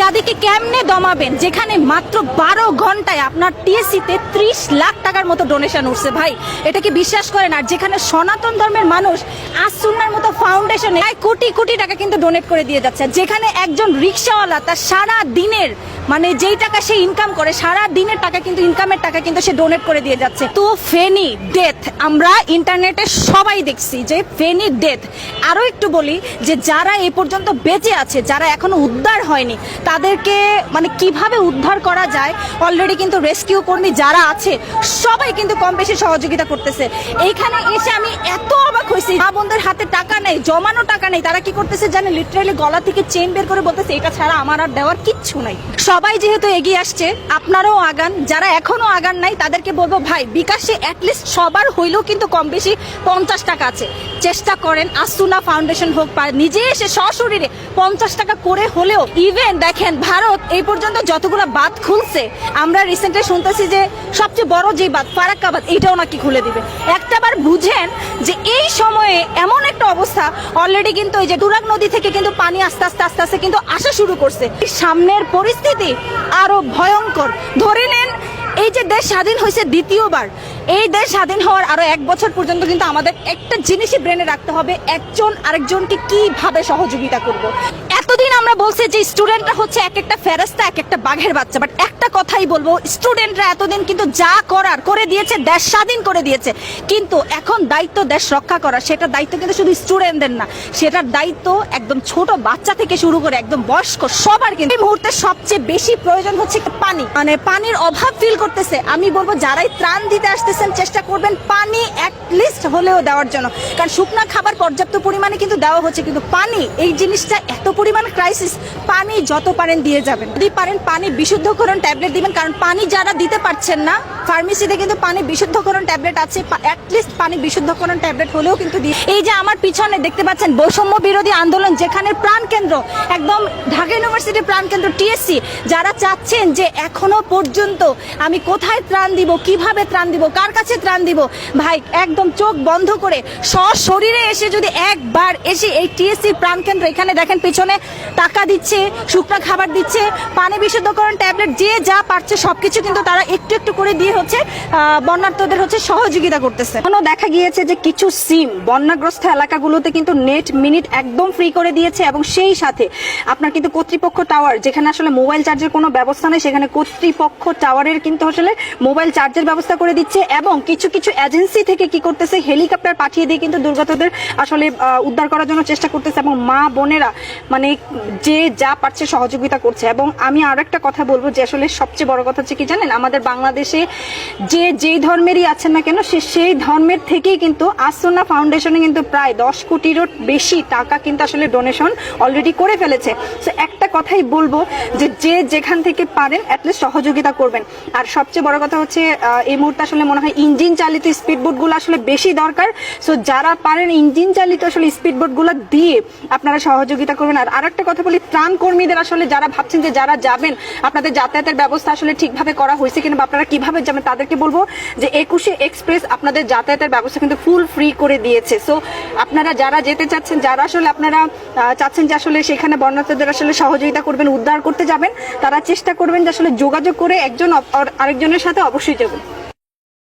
যাদেরকে কেমনে দমাবেন? যেখানে মাত্র বারো ঘন্টায় আপনার টিএসসিতে ত্রিশ লাখ টাকার মতো ডোনেশন উঠছে ভাই। এটাকে বিশ্বাস করেন, আর যেখানে সনাতন ধর্মের মানুষ আসুন্নার মতো ফাউন্ডেশনে কোটি কোটি টাকা কিন্তু ডোনেট করে দিয়ে যাচ্ছে। যেখানে একজন রিক্সাওয়ালা তার সারা দিনের মানে যেই টাকা সে ইনকাম করে, সারা দিনের টাকা কিন্তু ইনকামের টাকা কিন্তু সে ডোনেট করে দিয়ে যাচ্ছে। তো ফেনি ডেথ আমরা ইন্টারনেটে সবাই দেখছি যে ফেনি ডেথ আরও একটু বলি যে যারা এই পর্যন্ত বেঁচে আছে, যারা এখনও উদ্ধার হয়নি তাদেরকে মানে কীভাবে উদ্ধার করা যায়? অলরেডি কিন্তু রেস্কিউ কর্মী যারা আছে, সবাই কিন্তু কম বেশি সহযোগিতা করতেছে। এইখানে এসে আমি এত অবাক হয়েছি। মা বোনদের হাতে টাকা নেই, জমানো টাকা নেই। তারা কি করতেছে জানে লিটারালি গলা থেকে চেন বের করে বলতেছে, এটা ছাড়া আমার আর দেওয়ার কিচ্ছু নাই। সবাই যেহেতু এগিয়ে আসছে, আপনারাও আগান। যারা এখনও আগান নাই, তাদেরকে বলব, ভাই, বিকাশে অ্যাটলিস্ট সবার হইলেও কিন্তু কম বেশি পঞ্চাশ টাকা আছে। চেষ্টা করেন, আসুনা ফাউন্ডেশন হোক নিজে এসে সশরীরে পঞ্চাশ টাকা করে হলেও ইভেন দেখেন, ভারত এই পর্যন্ত যতগুলো বাদ খুলছে, আমরা রিসেন্টলি শুনতেছি যে সবচেয়ে বড় যে বাদ ফারাক্কা বাদ এইটাও নাকি খুলে দিবে। একটা একটাবার বুঝেন যে এই সময়ে এমন একটা অবস্থা অলরেডি কিন্তু এই যে তুরাগ নদী থেকে কিন্তু পানি আস্তে আস্তে আস্তে আস্তে কিন্তু আসা শুরু করছে। সামনের পরিস্থিতি আরও ভয়ঙ্কর। ধরে নেন, এই যে দেশ স্বাধীন হয়েছে দ্বিতীয়বার, এই দেশ স্বাধীন হওয়ার আরও এক বছর পর্যন্ত কিন্তু আমাদের একটা জিনিসই ব্রেনে রাখতে হবে, একজন আরেকজনকে কীভাবে সহযোগিতা করব? এতদিন আমরা বলছি যে স্টুডেন্টরা হচ্ছে এক একটা ফেরস্তা এক একটা বাঘের বাচ্চা বাট একটা কথাই বলব, স্টুডেন্টরা এতদিন কিন্তু যা করার করে দিয়েছে, দেশ স্বাধীন করে দিয়েছে। কিন্তু এখন দায়িত্ব দেশ রক্ষা করা, সেটা দায়িত্ব কিন্তু শুধু স্টুডেন্টদের না, সেটার দায়িত্ব একদম ছোট বাচ্চা থেকে শুরু করে একদম বয়স্ক সবার কিন্তু। এই মুহূর্তে সবচেয়ে বেশি প্রয়োজন হচ্ছে পানি। মানে পানির অভাব ফিল করতেছে। আমি বলব, যারাই ত্রাণ দিতে আসতেছেন, চেষ্টা করবেন পানি লিস্ট হলেও দেওয়ার জন্য। কারণ শুকনা খাবার পর্যাপ্ত পরিমাণে কিন্তু দেওয়া হচ্ছে, কিন্তু পানি, এই জিনিসটা এত পরিমাণ ক্রাইসিস পানি যত পারেন দিয়ে যাবেন। যদি পারেন পানি বিশুদ্ধকরণ ট্যাবলেট দিবেন, কারণ পানি যারা দিতে পারছেন না ফার্মেসিতে কিন্তু পানি বিশুদ্ধকরণ ট্যাবলেট আছে অ্যাটলিস্ট পানি বিশুদ্ধকরণ ট্যাবলেট হলেও কিন্তু দিয়ে এই যে আমার পিছনে দেখতে পাচ্ছেন, বৈষম্য বিরোধী আন্দোলন, যেখানে প্রাণ কেন্দ্র একদম ঢাকা ইউনিভার্সিটির প্রাণ কেন্দ্র টিএসসি যারা চাচ্ছেন যে এখনও পর্যন্ত আমি কোথায় ত্রাণ দিব, কীভাবে ত্রাণ দিব, কার কাছে ত্রাণ দিব, ভাই, একদম চোখ বন্ধ করে সশরীরে এসে যদি একবার এসে এই টিএসসি প্রাণ কেন্দ্র এখানে দেখেন পিছনে টাকা দিচ্ছে, শুকনো খাবার দিচ্ছে, পানি বিশুদ্ধকরণ ট্যাবলেট, যে যা পারছে সবকিছু কিন্তু তারা একটু একটু করে দিয়ে হচ্ছে বন্যার্থদের হচ্ছে সহযোগিতা করতেছে। এখনও দেখা গিয়েছে যে কিছু সিম বন্যাগ্রস্ত এলাকাগুলোতে কিন্তু নেট মিনিট একদম ফ্রি করে দিয়েছে এবং সেই সাথে আপনার কিন্তু কর্তৃপক্ষ টাওয়ার, যেখানে আসলে মোবাইল চার্জের কোনো ব্যবস্থা নেই, সেখানে কর্তৃপক্ষ টাওয়ারের কিন্তু আসলে মোবাইল চার্জের ব্যবস্থা করে দিচ্ছে এবং কিছু কিছু এজেন্সি থেকে কি করতেছে, হেলিকপ্টার পাঠিয়ে দিয়ে কিন্তু দুর্গতদের আসলে উদ্ধার করার জন্য চেষ্টা করতেছে এবং মা বোনেরা মানে যে যা পারছে সহযোগিতা করছে। এবং আমি আর একটা কথা বলব যে আসলে সবচেয়ে বড় কথা হচ্ছে কি জানেন, আমাদের বাংলাদেশে যে যেই ধর্মেরই আছেন না কেন, সে, সেই ধর্মের থেকেই কিন্তু আসন্না ফাউন্ডেশনে কিন্তু প্রায় দশ কোটিরও বেশি টাকা কিন্তু আসলে ডোনেশন অলরেডি করে ফেলেছে। তো একটা কথাই বলব যে যে যেখান থেকে পারেন অ্যাটলিস্ট সহযোগিতা করবেন। আর সবচেয়ে বড় কথা হচ্ছে এই মুহূর্তে আসলে মনে হয় ইঞ্জিন চালিত স্পিড বোটগুলো আসলে বেশি দরকার। সো যারা পারেন ইঞ্জিন চালিত আসলে স্পিড বোটগুলো দিয়ে আপনারা সহযোগিতা করবেন। আর আর আরেকটা কথা বলি ত্রাণ কর্মীদের আসলে যারা ভাবছেন যে যারা যাবেন, আপনাদের যাতায়াতের ব্যবস্থা আসলে ঠিকভাবে করা হয়েছে কিনা বা আপনারা কীভাবে যাবেন তাদেরকে বলব যে একুশে এক্সপ্রেস আপনাদের যাতায়াতের ব্যবস্থা কিন্তু ফুল ফ্রি করে দিয়েছে। সো আপনারা যারা যেতে চাচ্ছেন, যারা আসলে আপনারা চাচ্ছেন যে আসলে সেখানে বন্যার্থদের আসলে সহযোগিতা করবেন, উদ্ধার করতে যাবেন, তারা চেষ্টা করবেন যে আসলে যোগাযোগ করে একজন আরেকজনের সাথে অবশ্যই যাবেন।